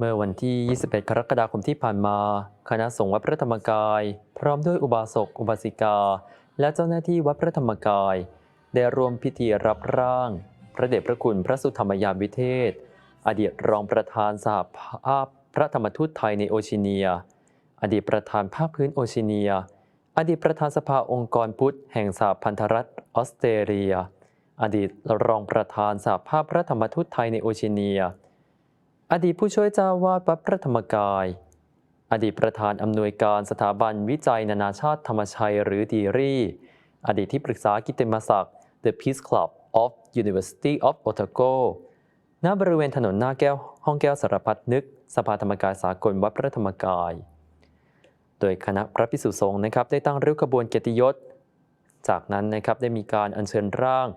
เมื่อวันที่ 21 กรกฎาคมที่ผ่านมา คณะสงฆ์วัดพระธรรมกาย พร้อมด้วยอุบาสก อุบาสิกา และเจ้าหน้าที่วัดพระธรรมกาย ได้ร่วมพิธีรับร่าง พระเดชพระคุณพระสุธรรมยามวิเทศ อดีตรองประธานสหภาพพระธรรมทูตไทยในโอชิเนีย อดีตประธานภาคพื้นโอชิเนีย อดีตประธานสภาองค์กรพุทธแห่งสหพันธรัฐออสเตรเลีย อดีตรองประธานสหภาพพระธรรมทูตไทยในโอชิเนีย อดีตผู้ช่วยเจ้าวาดวัดพระธรรมกาย อดีตประธานอำนวยการสถาบันวิจัยนานาชาติธรรมชัยหรือดีรี่ อดีตที่ปรึกษากิตติมศักดิ์ The Peace Club of University of Otago ณบริเวณถนนหน้าแก้วห้องแก้วสารพัดนึก สภาธรรมกายสากลวัดพระธรรมกาย โดยคณะพระพิสุสงฆ์นะครับได้ตั้งริ้วขบวนเกียรติยศ จากนั้นนะครับได้มีการอัญเชิญร่าง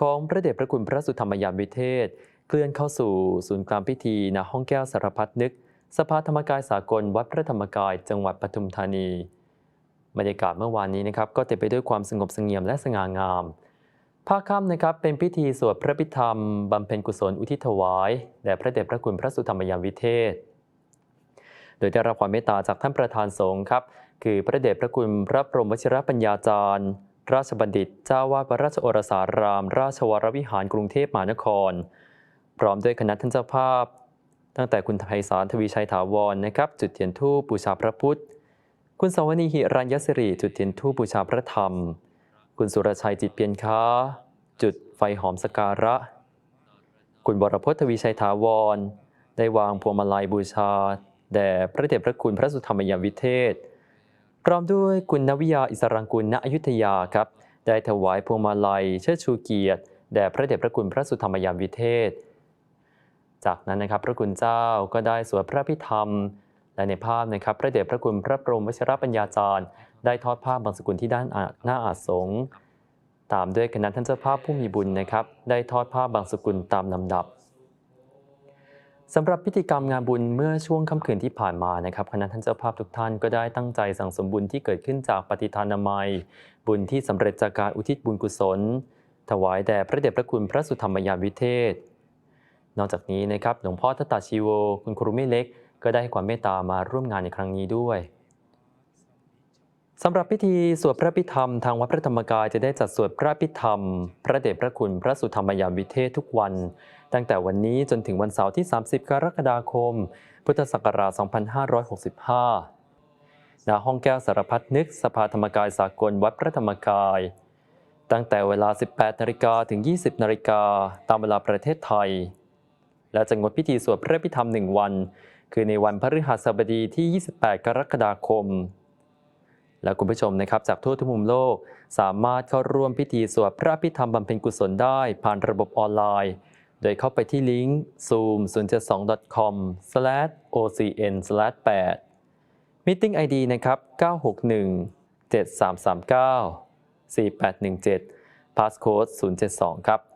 ของพระเดชพระคุณพระสุธรรมยามวิเทศ เคลื่อนเข้าสู่ศูนย์กลางพิธีณห้องแก้วสารพัดนึก สภาธรรมกายสากลวัดพระธรรมกายจังหวัดปทุมธานีบรรยากาศเมื่อวานนี้นะครับก็เต็มไปด้วยความสงบเสงี่ยมและสง่างามภาคค่ำนะครับเป็นพิธีสวดพระพิธรรมบำเพ็ญกุศลอุทิศถวายแด่พระเดชพระคุณพระสุธรรมยามวิเทศ โดยได้รับความเมตตาจากท่านประธานสงฆ์ครับ คือพระเดชพระคุณพระพรหมวชิรปัญญาจารย์ ราชบัณฑิต เจ้าวาดพระราชโอรสาราม ราชวรวิหารกรุงเทพมหานคร พร้อมด้วยคณะท่านเจ้าภาพ ตั้งแต่คุณไพศาลทวีชัยถาวรนะครับ จุดเทียนธูปบูชาพระพุทธ คุณสวนีหิรัญยศิริจุดเทียนธูปบูชาพระธรรม คุณสุรชัยจิตเพียรค้า จุดไฟหอมสกการะ คุณบรพจน์ทวีชัยถาวร ได้วางพวงมาลัยบูชาแด่พระเดชพระคุณพระสุธรรมยามวิเทศ พร้อมด้วยคุณนวิยาอิสรังกุลณอยุธยาครับ ได้ถวายพวงมาลัยเชิดชูเกียรติแด่พระเดชพระคุณพระสุธรรมยามวิเทศ จากนั้นนะครับพระคุณเจ้าก็ได้สวดพระพิธรรม และในภาพนะครับพระเดชพระคุณพระพรมวชิรปัญญาจารย์ ได้ทอดผ้าบางสกุลที่ด้านหน้าอาสงฆ์ตามด้วยคณะท่านเจ้าภาพผู้มีบุญนะครับ ได้ทอดผ้าบางสกุลตามลำดับสำหรับพิธีกรรมงานบุญเมื่อช่วงค่ำคืนที่ผ่านมานะครับคณะท่านเจ้าภาพทุกท่านก็ได้ตั้งใจสั่งสมบุญที่เกิดขึ้นจากปฏิทานามัย บุญที่สำเร็จจากการอุทิศบุญกุศล ถวายแด่พระเดชพระคุณพระสุธรรมยามวิเทศ นอกจากนี้นะครับหลวงพ่อทัตตาชีโว คุณครูไม่เล็ก ก็ได้ให้ความเมตตามาร่วมงานในครั้งนี้ด้วยสำหรับพิธีสวดพระพิธรรมทางวัดพระธรรมกายจะได้จัดสวดพระพิธรรม พระเดชพระคุณพระสุธรรมยามวิเทศทุกวัน ตั้งแต่วันนี้จนถึงวันเสาร์ที่ 30 กรกฎาคม พุทธศักราช 2565 ณ ห้องแก้วสารพัดนึก สภาธรรมกายสากลวัดพระธรรมกาย ตั้งแต่เวลา 18นาฬิกาถึง 20นาฬิกาตามเวลาประเทศไทย และจะงดพิธีสวดพระพิธรรมหนึ่งวัน คือในวันพฤหัสบดีที่ 28 กรกฎาคม และคุณผู้ชมนะครับจากทั่วทุกมุมโลก สามารถเข้าร่วมพิธีสวดพระพิธรรมบำเพ็ญกุศลได้ผ่านระบบออนไลน์ โดยเข้าไปที่ลิงก์ zoom 0 7 2 com ocn 8 meeting ID นะครับ 961 7339 4817 passcode 072 ครับ